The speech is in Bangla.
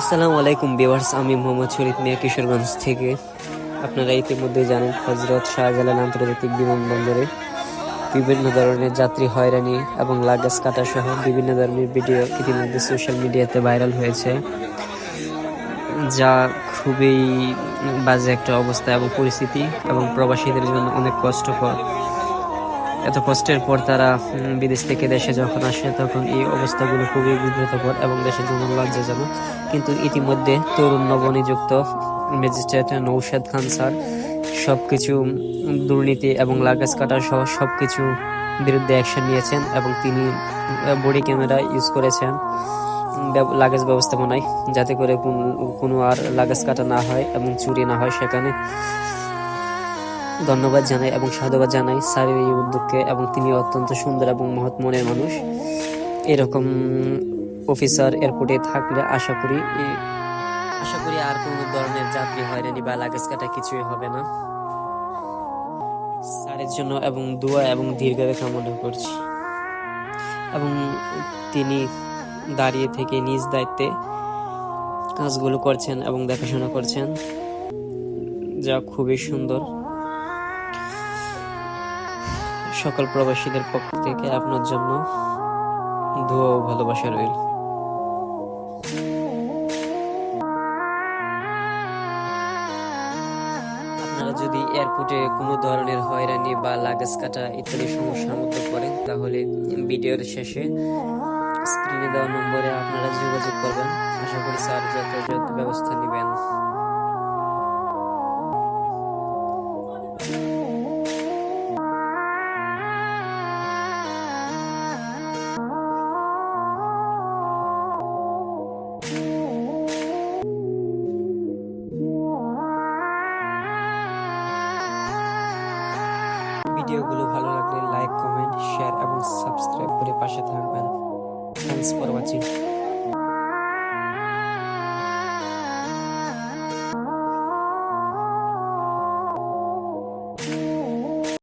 আসসালামু আলাইকুম বিভার্স আমি মোহাম্মদ শরীফ মিয়া কিশোরগঞ্জ থেকে। আপনারা ইতিমধ্যে জানেন, হজরত শাহজালাল আন্তর্জাতিক বিমানবন্দরে বিভিন্ন ধরনের যাত্রী হয়রানি এবং লাগেজ কাটা সহ বিভিন্ন ধরনের ভিডিও ইতিমধ্যে সোশ্যাল মিডিয়াতে ভাইরাল হয়েছে, যা খুবই বাজে একটা অবস্থা এবং পরিস্থিতি এবং প্রবাসীদের জন্য অনেক কষ্টকর। এত কষ্টের পর তারা বিদেশ থেকে দেশে যখন আসে, তখন এই অবস্থাগুলো খুবই বিব্রতকর এবং দেশের জন্য লজ্জাজনক কিন্তু ইতিমধ্যে তরুণ নবনিযুক্ত ম্যাজিস্ট্রেট নৌশাদ খান স্যার সব কিছু দুর্নীতি এবং লাগেজ কাটা সহ সব কিছু বিরুদ্ধে অ্যাকশন নিয়েছেন এবং তিনি বডি ক্যামেরা ইউজ করেছেন লাগেজ ব্যবস্থাপনায়, যাতে করে কোনো আর লাগেজ কাটা না হয় এবং চুরি না হয় সেখানে। ধন্যবাদ জানাই এবং সাধুবাদ জানাই স্যারের এই উদ্যোগকে এবং তিনি অত্যন্ত সুন্দর এবং মহৎ মনের মানুষ। এরকম অফিসার এয়ারপোর্টে থাকলে আশা করি আশা করি আর কোনো ধরনের যাত্রী হয়রানি বা লাগেজ কাটা কিছুই হবে না। স্যারের জন্য এবং দোয়া এবং দীর্ঘায়ু কামনা করছি। এবং তিনি দাঁড়িয়ে থেকে নিজ দায়িত্বে কাজগুলো করছেন এবং দেখাশোনা করছেন। যা খুবই সুন্দর। সকল প্রবাসীদের পক্ষ থেকে আপনার জন্য দোয়া ও ভালোবাসা রইল। আপনারা যদি এয়ারপোর্টে কোনো ধরনের হয়রানি বা লাগেজ কাটা ইত্যাদি সমস্যার মধ্যে পড়েন, তাহলে ভিডিওর শেষে স্ক্রিনে দেওয়া নম্বরে আপনারা যোগাযোগ করবেন। আশা করি স্যার যথাযথ ব্যবস্থা ভিডিওগুলো ভালো লাগলে